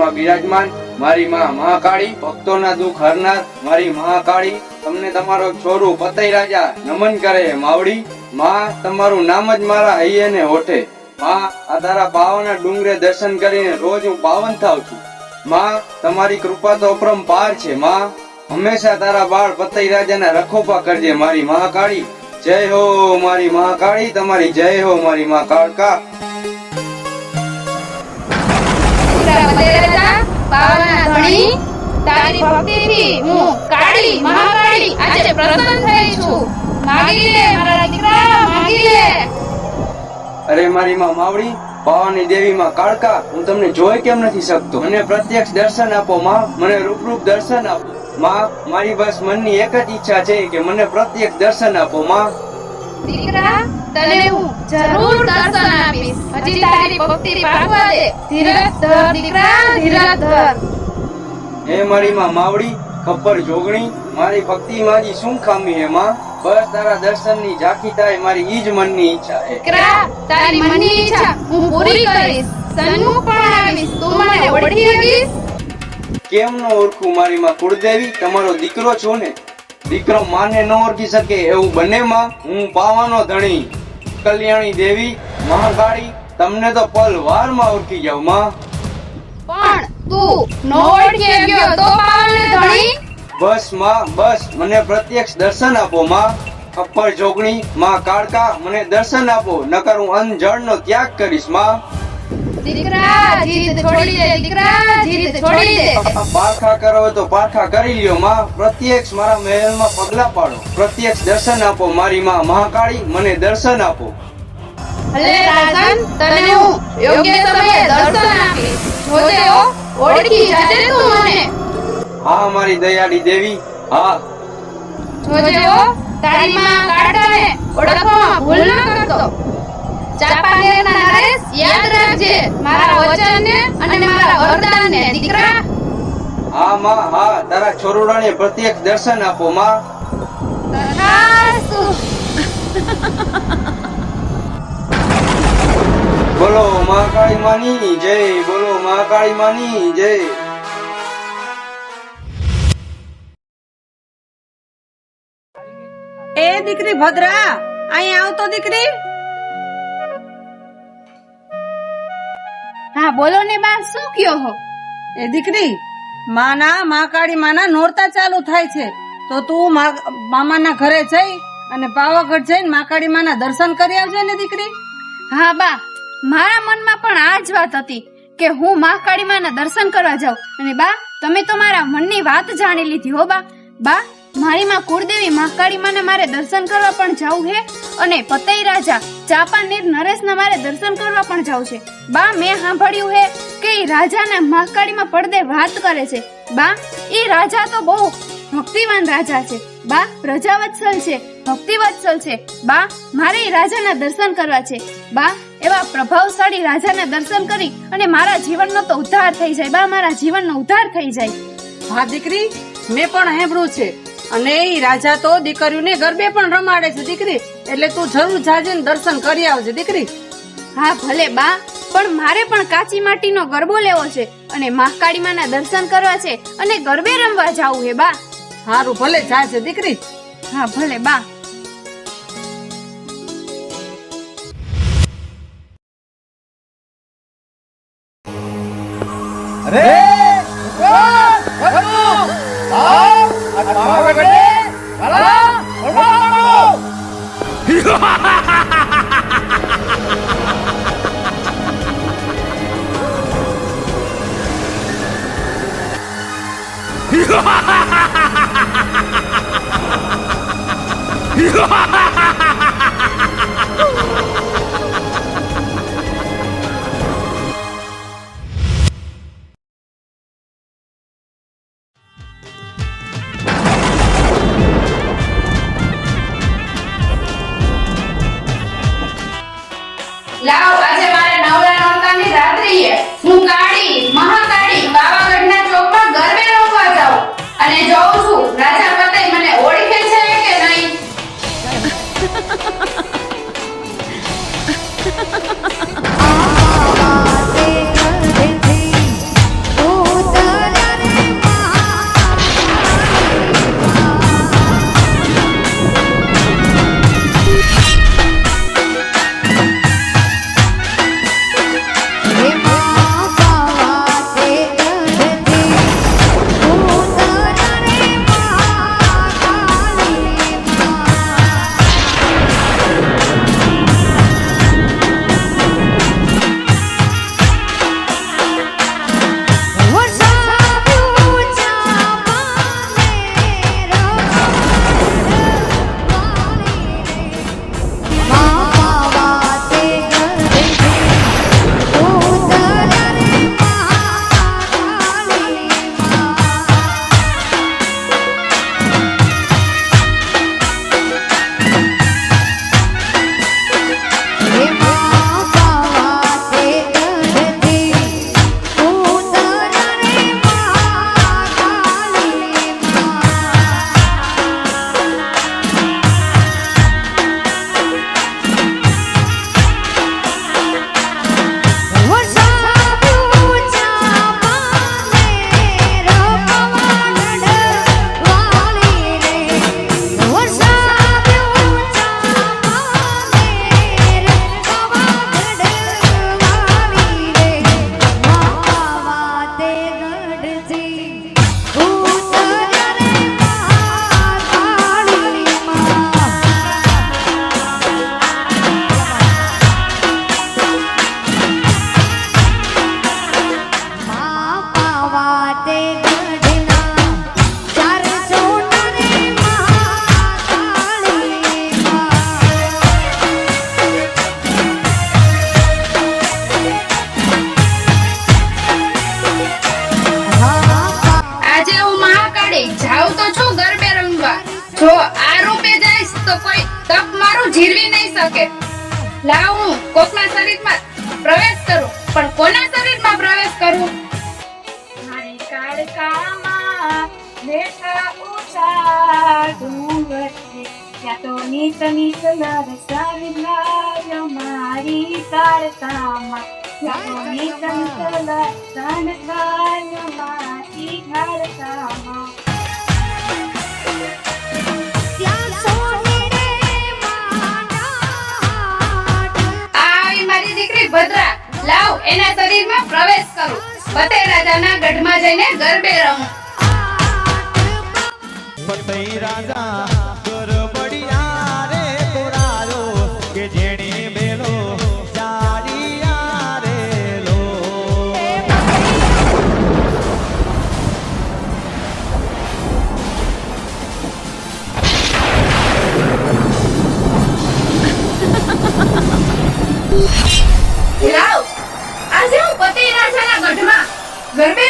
માં બિરાજમાન, મારી માં મહાકાળી, ભક્તોના દુઃખ હરનાર, મારી મહાકાળી, તમને તમારો છોરું પતઈ રાજા નમન કરે માવડી, માં તમારું નામ જ મારા હૈયે ને હોઠે માં, આ તારા પાવાના ડુંગરે દર્શન કરીને રોજ હું પાવન થાવ છું. માં, તમારી કૃપા તો અપરંપાર છે, માં. હંમેશા તારા બાળ પતઈ રાજાના રખોપા કરજે, મારી મહાકાળી. જય હો, મારી મહાકાળી, તમારી જય હો, મારી મા કાળકા અરે મારી માં માવડી પાવાની દેવી માં કાળકા, હું તમને જોઈ કેમ નથી શકતો? મને પ્રત્યક્ષ દર્શન આપો માં, મને રૂપરૂપ દર્શન આપો. માં, મારી બસ મનની એક જ ઈચ્છા છે કે મને પ્રત્યક્ષ દર્શન આપો, માં. દીકરા તને હું જરૂર દર્શન આપીશ. હજી તારી ભક્તિ પાકવા દે. ધીરજ ધર દીકરા ધીરજ ધર. હે મારી માં માવડી ખપ્પર જોગણી મારી ભક્તિ મારી શું ખામી હે માં? બસ તારા દર્શનની ઝાંખી થાય મારી ઈ જ મનની ઈચ્છા હે. દીકરા તારી મનની ઈચ્છા હું પૂરી કરીશ. સન્મુખ પણ આવીશ. તું મને ઓળખી શકીશ? કેમ નો ઓળખું મારી માં કુળદેવી? તમારો દીકરો છો ને. દીકરો માને ન ઓળખી શકે એવું બને માં હું પાવાનો ધણી કલ્યાણી દેવી મહાકાળી તમને તો પલ વારમાં ઓળખી જાઉં માં. પણ તું નો ઓળખી ગયો તો પાવને ધણી? બસમાં બસ મને પ્રત્યક્ષ દર્શન આપો માં. ખપ્પર જોગણી માં કાળકા મને દર્શન આપો નકર હું અનજળનો ત્યાગ કરીશમાં. દીકરા જીદ છોડી દે દીકરા જીદ છોડી દે. પારખા કરો તો પારખા કરી લ્યો માં. પ્રત્યક્ષ મારા મહેલમાં પગલા પાડો. પ્રત્યક્ષ દર્શન આપો મારી માં મહાકાળી મને દર્શન આપો. ભલે રાજન તને હું યોગ્ય સમયે દર્શન આપીશ. જોજે હો ઓળખી જાજે તું મને. હા મારી દયાળી દેવી હા. જોજે ઓ તારી માં કાળકાને ઓળખવામાં ભૂલ ન કરતો. ચાપાનેરના નરેશ યાદ રાખજે મારા વચનને અને મારા વરદાનને દીકરા. હા માં હા તારા છોરોડાને પ્રત્યક્ષ દર્શન આપો માં. બોલો મહાકાળી માની જય. બોલો મહાકાળી માની જય. એ દીકરી ભદ્રા અહીં આવતો દીકરી? હા બોલો ને બા શું કયો હો? એ દીકરી માના મહાકાળી માના નોરતા ચાલુ થાય છે. તો તું મામાના ઘરે જઈ અને પાવાગઢ જઈને મહાકાળી માના દર્શન કરી આવજે ને દીકરી. હા બા મારા મનમાં પણ આ જ વાત હતી કે હું મહાકાળી માના દર્શન કરવા જાઉં. અને બા તમે તો મારા મનની વાત જાણી લીધી હો બા. બા મારી માં કુળદેવી મહાકાળી માને મારે દર્શન કરવા પણ જવું હે અને પતઈ રાજા ચાપાનેર નરેશના મારે દર્શન કરવા પણ જવું છે. બા, મેં સાંભળ્યું હે કે ઈ રાજાના મહાકાળીમાં પડદે વાત કરે છે. બા એ રાજા તો બહુ ભક્તિવાન રાજા છે. બા, પ્રજાવત્સલ છે, ભક્તિવત્સલ છે. બા, મારે ઈ રાજાના દર્શન કરવા છે. બા, એવા પ્રભાવશાળી રાજાના દર્શન કરી અને મારા જીવનનો તો ઉદ્ધાર થઈ જાય. બા, મારા જીવનનો ઉદ્ધાર થઈ જાય. હા, દીકરી, મેં પણ હેંભળ્યું છે. અને એ રાજા તો દીકરીઓને ગરબે પણ રમાડે છે દીકરી. એટલે તું જરૂર જાજે ને દર્શન કરી આવજે દીકરી. હા ભલે બા પણ મારે પણ કાચી માટીનો ગરબો લેવો છે અને મહાકાળી માના દર્શન કરવા છે અને ગરબે રમવા જાવું હે બા. હારું ભલે જાજે દીકરી. હા ભલે બા. લાવ બતે ગઢમાં જઈને ગરબે રમું. રાજા ગરબે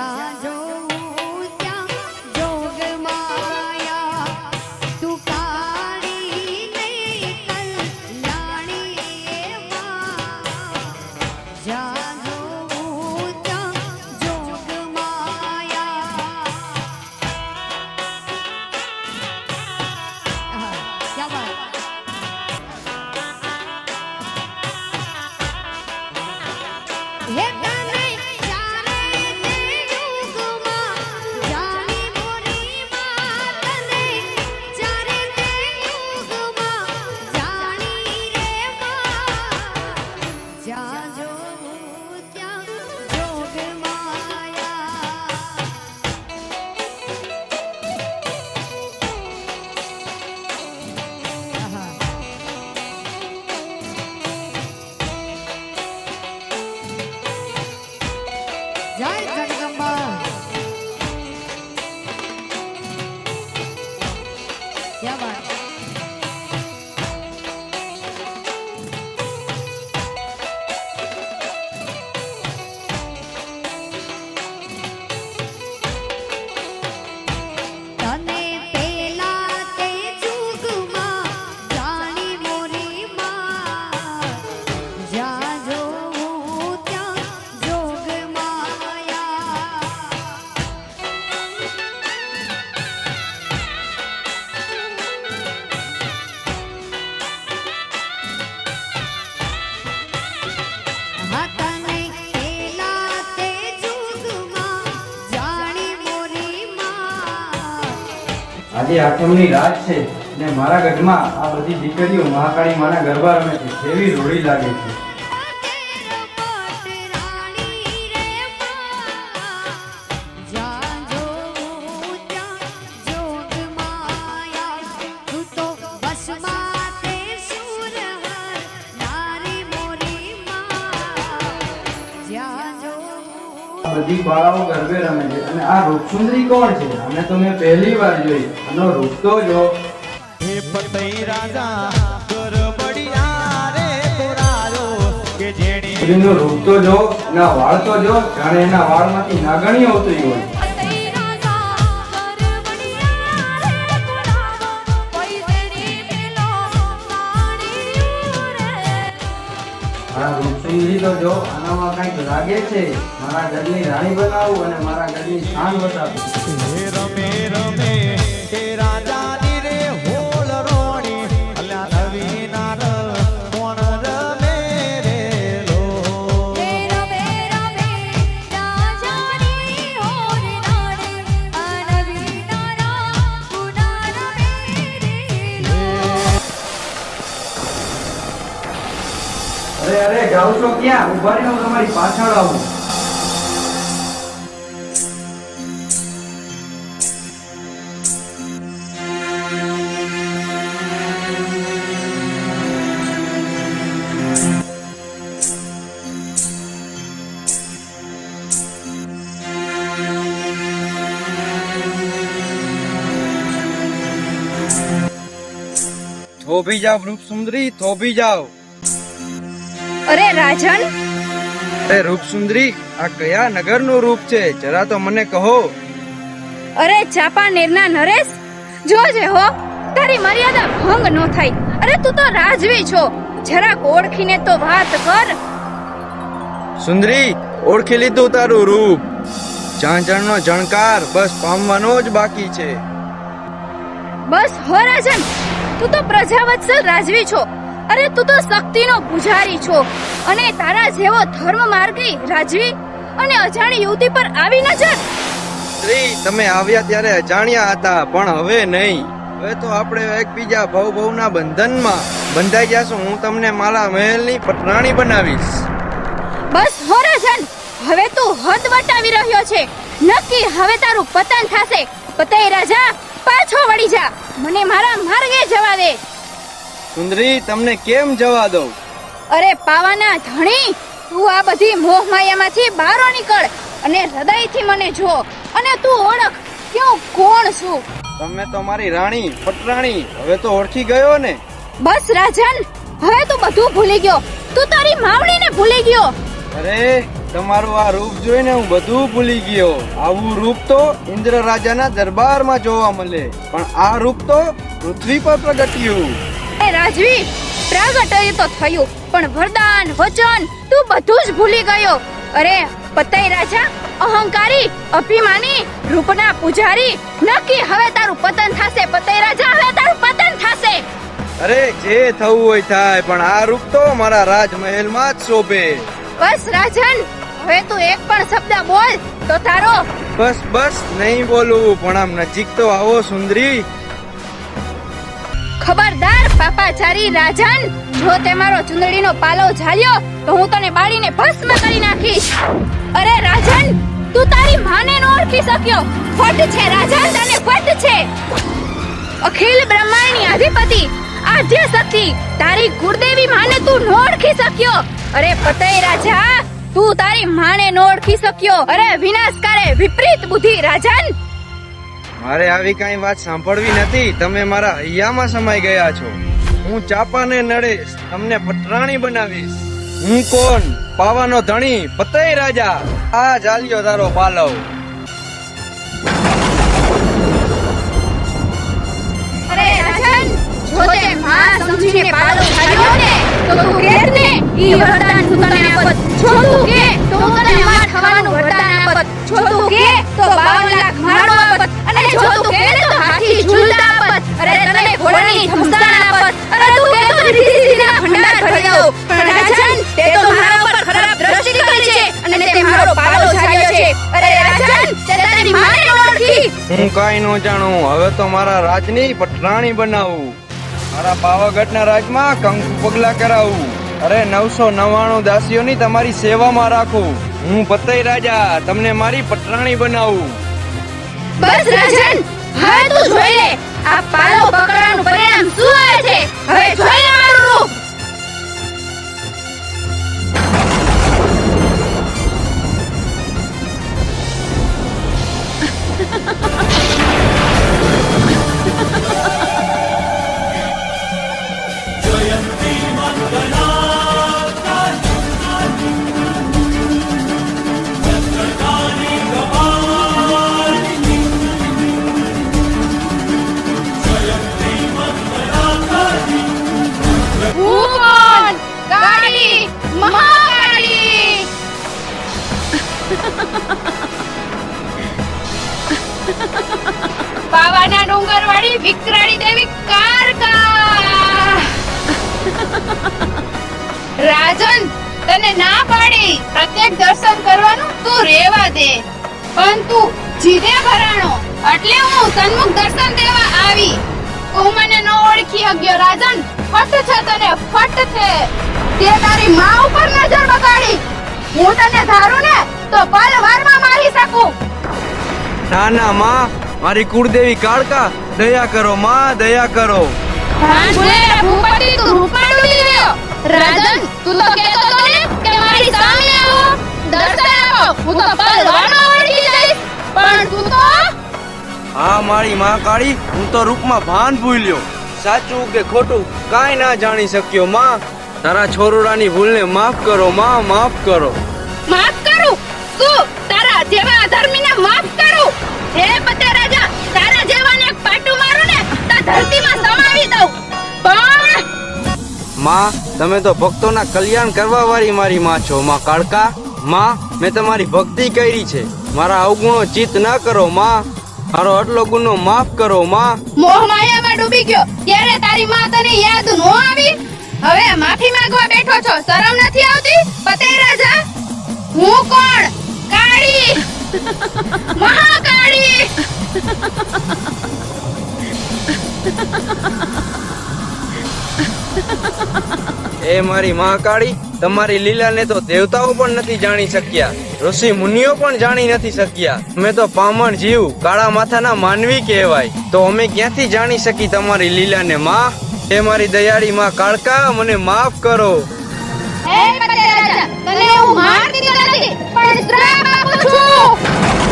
માં જ્યાં આજે આઠમની રાત છે ને મારા ગઢમાં આ બધી દીકરીઓ મહાકાળી માના ગરબા રમે છે તેવી રોડી લાગે છે? છે અને આ રૂપસુંદરી કોણ છે? અને તો મેં પહેલી વાર જોઈ. આનો રૂપ તો જો. હે પતઈ રાજા ગરબડિયા રે તોરાયો કે જેણે એનો રૂપ તો જો એના વાળ તો જો જાણે એના વાળમાંથી નાગણી આવતી હોય. મારા રૂપસુંદરી લીધો જો આનામાં કંઈક લાગે છે, મારા ઘરની રાણી બનાવું અને મારા ઘરની શાન હે રમે રમે. જાઓ છો ક્યાં? ઊભા રહીને હું તમારી પાછળ આવું. થોભી જાઓ રૂપ સુંદરી થોભી જાઓ. અરે રાજન? એ રૂપ સુંદરી આ કયા નગરનું રૂપ છે? જરા તો મને કહો. અરે ચાપાનેરના નરેશ? જોજે હો તારી મર્યાદા ભંગ ન થાય. અરે તું તો રાજવી છો. જરાક ઓળખીને તો વાત કર. સુંદરી ઓળખી લીધું તારું રૂપ. ઝાંઝણનો જણકાર બસ પામવાનો જ બાકી છે. બસ હો રાજન. તું તો પ્રજાવત્સલ રાજવી છો. અરે તું તો શક્તિનો પૂજારી છો. અને તારા જેવો ધર્મ માર્ગી રાજવી અને અજાણી યુવતી પર આવી નજર. સ્ત્રી તમે આવ્યા ત્યારે અજાણ્યા હતા પણ હવે નહીં. હવે તો આપણે એકબીજા ભવ ભવના બંધનમાં બંધાઈ જશું હું તમને મારા મહેલની પટરાણી બનાવીશ. બસ હો રાજન હવે તું હદ વટાવી રહ્યો છે. નક્કી હવે તારું પતન થશે. પતય રાજા પાછો વળી જા. મને મારા માર્ગે જવા દે. સુંદરી તમને કેમ જવા દઉં? અરે પાવાના ધણી તું આ બધી મોહ માયામાંથી બહાર નીકળ અને હૃદયથી મને જો અને તું ઓળખ કે હું કોણ છું. તમે તો મારી રાણી પટરાણી હવે તો ઓળખી ગયો ને? બસ રાજન હવે તું બધું ભૂલી ગયો. તું તારી માવણીને ભૂલી ગયો. અરે તમારું આ રૂપ જોઈને હું બધું ભૂલી ગયો. આવું રૂપ તો ઇન્દ્ર રાજાના દરબારમાં જોવા મળે પણ આ રૂપ તો પૃથ્વી પર પ્રગટ્યું. રાજવી પ્રાગટય તો થયું પણ વરદાન વચન તું બધું જ ભૂલી ગયો. અરે પતય રાજા અહંકારી અભિમાની રૂપના પૂજારી નક્કી હવે તારું પતન થશે પતય રાજા હવે તારું પતન થશે. અરે જે થવું હોય થાય પણ આ રૂપ તો મારા રાજમહેલમાં જ શોભે. બસ રાજન હવે તું એક પણ શબ્દ બોલ તો તારો. બસ બસ નહીં બોલું પણ આમ નજીક તો આવો સુંદરી. ખબરદાર પાપાચારી રાજન, જો તે મારો ચુંદડીનો પાલો ઝાલ્યો, તો હું તને બાળીને ભસ્મ કરી નાખીશ. અરે રાજન, તું તારી માને ન ઓળખી શક્યો. ફટ છે રાજન, તને ફટ છે. અખિલ બ્રહ્માંડની અધિપતિ, આદ્ય શક્તિ તારી કુળદેવી માને તું ન ઓળખી શક્યો. અરે પતય રાજા, તું તારી માને ન ઓળખી શક્યો. અરે વિનાશકારે વિપરીત બુદ્ધિ, રાજન. મારે આવી કઈ વાત સાંભળવી નથી. તમે મારા હૈયામાં સમાઈ ગયા છો. હું ચાપાને નડેશ તમને પટરાણી બનાવીશ. હું કોણ? પાવાનો ધણી પતય રાજા. આ ચાલ્યો તારો પાલવ. અરે કે તો તને માં આપત. જો તું કે, તો 52 લાખ માળો આપત. અને જો તું કે તો હાથી ઝૂલતા પર અરે તને ઘોડાની ધમસાણા પર અરે તું કે તો રીતિના ભંડાર ભરી દઉં. પણ રાજન, તે તો મારા ઉપર ખરાબ દ્રષ્ટિ કરી છે અને તે મારો પાલો જાગ્યો છે. અરે રાજન, તે તારી માને ઓળખી. હું કાંઈ ન જાણું. હવે તો મારા રાજની પટરાણી બનાવું. મારા પાવાગઢના રાજમાં કંકુ પગલા કરાવું. અરે નવસો નવ્વાણું દાસીઓની તમારી સેવામાં રાખું. હું પતય રાજા, તમને મારી પટરાણી બનાવું. બસ રાજન હવે તું જોઈ લે. આ પાલો પકડવાનું પરિણામ શું આવે છે? હવે જોઈ લે શક્યો રાજન ફટ છે તને ફટ છે. તે તારી માં ઉપર નજર બગાડી. હું તને ધારું ને તો પલ વારમાં મારી શકું. ના ના માં મારી કુળદેવી કાળકા દયા કરો માં દયા કરો. ભૂપતિ તું રૂપાળું થઈ રાજન તું તો કહેતો તો ને કે મારી સામે આવો દર્શન આપો હું તો પલ વારમાં વળગી જઈશ પણ તું તો હા મારી માં કાળી હું તો રૂપમાં ભાન ભૂલ્યો. સાચું કે ખોટું કાંઈ ના જાણી શક્યો માં. તારા છોરુડાની ભૂલને માફ કરો માં માફ કરો. માફ કરું? શું? તારા જેવા અધર્મીને માફ કરું? હે પતે રાજા તારા જેવાને એક પાટું મારું ને તો ધરતીમાં સમાવી દઉં. પણ માં તમે તો ભક્તોના કલ્યાણ કરવા વાળી મારી માં છો માં કાળકા. માં મેં તમારી ભક્તિ કરી છે. મારા અવગુણો ચિત ના કરો માં. મારો આટલો ગુનો માફ કરો, માં. મોહ માયામાં ડૂબી ગયો. ત્યારે તારી માં તને યાદ નો આવી? હવે માફી માંગવા બેઠો છો. શરમ નથી આવતી? પતે રાજા હું કોણ? કાળી. મહાકાળી. એ મારી મહાકાળી તમારી લીલાને તો દેવતાઓ પણ નથી જાણી શક્યા. ઋષિ મુનિઓ પણ જાણી નથી શક્યા. અમે તો પામણ જીવ, કાળા માથાના માનવી કહેવાય. તો અમે ક્યાંથી જાણી શકી તમારી લીલાને, માં? એ મારી દયાળી માં કાળકા, મને માફ કરો. હે પતે રાજા તને હું મારતી નથી, પણ શ્રાપ આપું છું.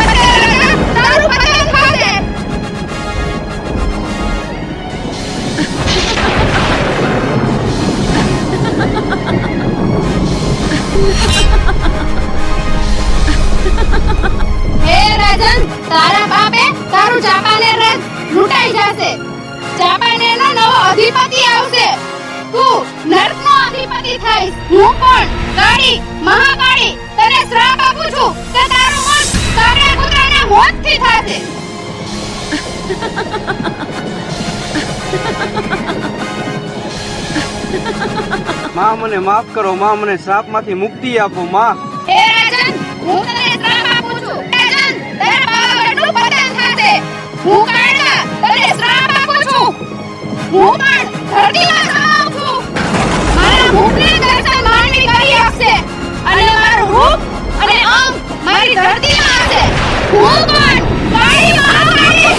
હે રાજન, તારા બાપે તારું જાપાને રાજ લૂંટાઈ જશે. ચાપાનેરનો નવો અધિપતિ આવશે. તું નર્કનો અધિપતિ થઈશ. હું પણ કાળી મહાકાળી તને શ્રાપ આપું છું કે તારું મોત કાળિયા કૂતરાના મોતથી થશે. માં મને માફ કરો માં મને શ્રાપમાંથી મુક્તિ આપો માં. હે રાજન હું તને શ્રાપ આપું છું. રાજન તારા પાવાગઢનું પતન થશે? હું કાળકા તને શ્રાપ આપું છું. હું પણ ધરતીમાં સમાઉં છું. મારા મુખને દર્શન માનવી કરી આપશે. અને મારું રૂપ અને અંગ મારી ધરતીમાં આવશે હું પણ કાળી મહાકાળી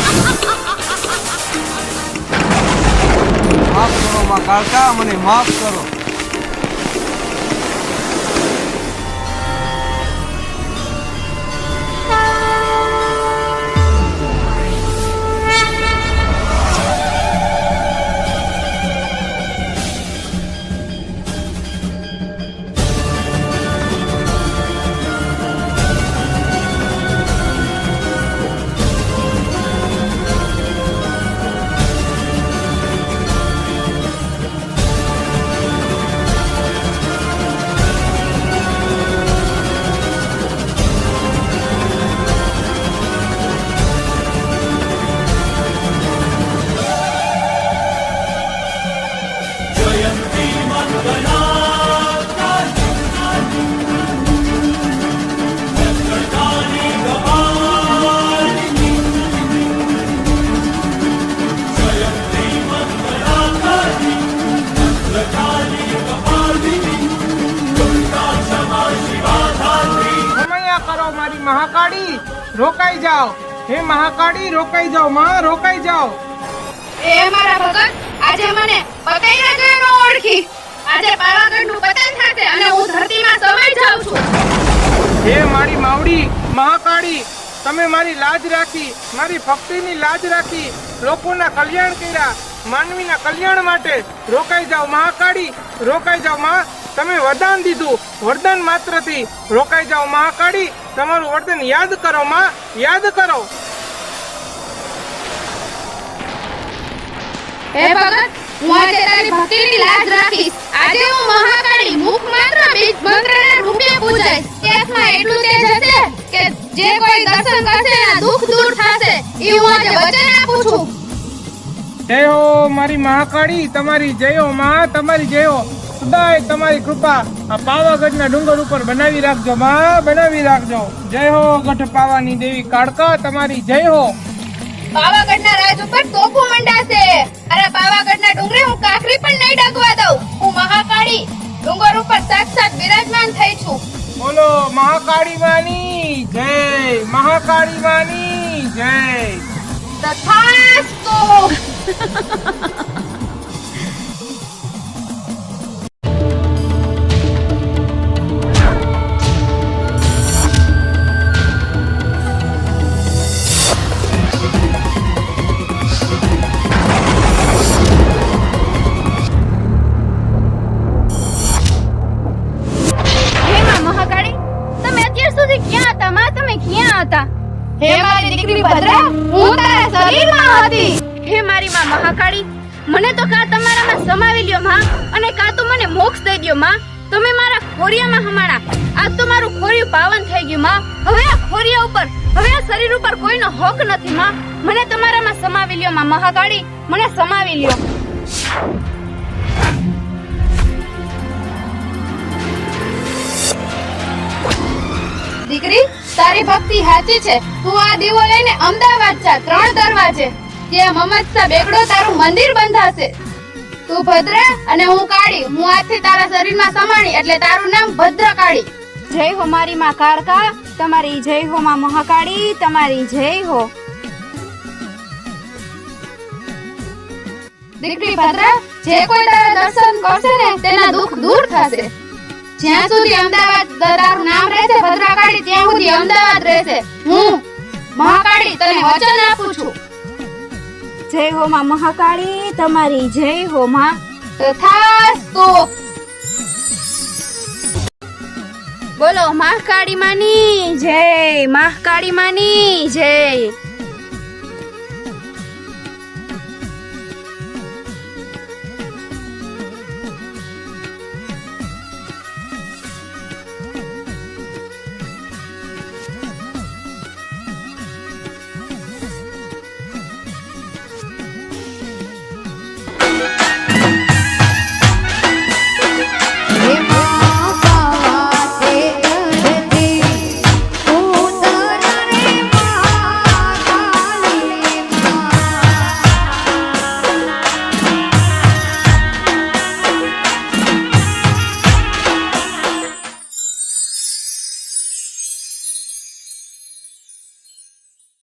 માફ કરો માં કાળકા મને માફ કરો. મારી મહાકાળી રોકાઈ જાઓ. હે મહાકાળી રોકાઈ જાઓ. માં રોકાઈ જાઓ. એ મારા ભગત આજે મને પતાઈ ના ગયો નો ઓળખી. આજે પાવાગઢનું પતન થશે અને હું ધરતીમાં સમાઈ જાઉં છું. હે મારી માવડી મહાકાળી તમે મારી લાજ રાખી મારી ભક્તિની લાજ રાખી લોકોના કલ્યાણ કર્યા માનવીના કલ્યાણ માટે રોકાઈ જાઓ. મહાકાળી રોકાઈ જાઓ. માં તમે વરદાન દીધું. વરદાન માત્રથી રોકાઈ જાઓ મહાકાળી. તમારું વરદાન યાદ કરો માં. યાદ કરો. હે ભગત હું આજે તારી ભક્તિની લાજ રાખીશ. આજે હું મહાકાળી મુખ માત્ર બીજ મંત્રના રૂપે પૂજાઈશ. તેમાં એટલું તેજ હશે કે જે કોઈ દર્શન કરશે એના દુઃખ દૂર થશે. એ હું આજે વચન આપું છું. જય હો મારી મહાકાળી તમારી જય હો મા તમારી જય હો. સદાય તમારી કૃપા આ પાવાગઢના ડુંગર ઉપર બનાવી રાખજો માં બનાવી રાખજો. જય હો ગઢ પાવાની દેવી કાળકા તમારી જય હો. પાવાગઢના રાજ ઉપર તોપો મંડાશે. અરે પાવાગઢના ડુંગરે હું કાકરી પણ નહીં ડગવા દઉં. હું મહાકાળી. ડુંગર ઉપર સાક્ષાત બિરાજમાન થઈ છું. બોલો મહાકાળી માની જય. મહાકાળી માની જય. તથાસ્તુ. મારા ખોરિયામાં હમાણા આજ તો મારું ખોરિયું પાવન થઈ ગયું, માં. હવે આ ખોરિયા ઉપર, હવે આ શરીર ઉપર કોઈનો હક નથી, માં. મને તમારામાં સમાવી લ્યો, માં મહાકાળી. મને સમાવી લ્યો. દીકરી, તારી ભક્તિ સાચી છે. તું આ દીવો લઈને અમદાવાદ જા, ત્રણ દરવાજે. ત્યાં મમતસા બેગડો, તારું મંદિર બંધાશે. તું ભદ્ર અને હું કાળી. હું આજથી તારા શરીરમાં સમાણી એટલે તારું નામ ભદ્ર કાળી. જય હો મારી માં કાળકા તમારી જય હો માં મહાકાળી તમારી જય હો. દીકરી ભદ્ર જે કોઈ તારા દર્શન કરશે ને તેના દુઃખ દૂર થશે. જ્યાં સુધી અમદાવાદ તારું નામ રહેશે ભદ્રાકાળી ત્યાં સુધી અમદાવાદ રહેશે. હું મહાકાળી તને વચન આપું છું. જય હો માં મહાકાળી, તમારી જય હો માં તથાસ્તુ બોલો મહાકાળી માની, જય મહાકાળી માની, જય.